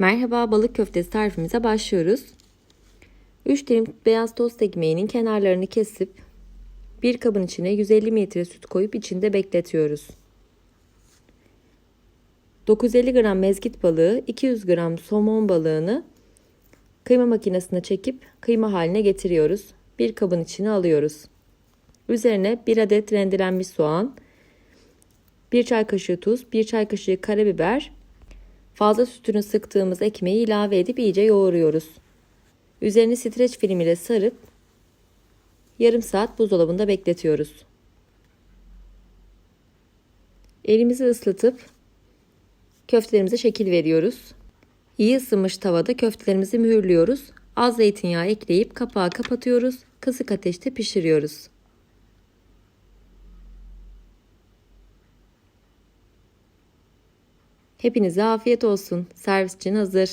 Merhaba balık köftesi tarifimize başlıyoruz. 3 dilim beyaz tost ekmeğinin kenarlarını kesip bir kabın içine 150 mililitre süt koyup içinde bekletiyoruz. 950 gram mezgit balığı, 200 gram somon balığını kıyma makinesine çekip kıyma haline getiriyoruz. Bir kabın içine alıyoruz. Üzerine 1 adet rendelenmiş soğan, 1 çay kaşığı tuz, 1 çay kaşığı karabiber, fazla sütünü sıktığımız ekmeği ilave edip iyice yoğuruyoruz. Üzerini streç film ile sarıp yarım saat buzdolabında bekletiyoruz. Elimizi ıslatıp köftelerimize şekil veriyoruz. İyi ısınmış tavada köftelerimizi mühürlüyoruz. Az zeytinyağı ekleyip kapağı kapatıyoruz. Kısık ateşte pişiriyoruz. Hepinize afiyet olsun. Servis için hazır.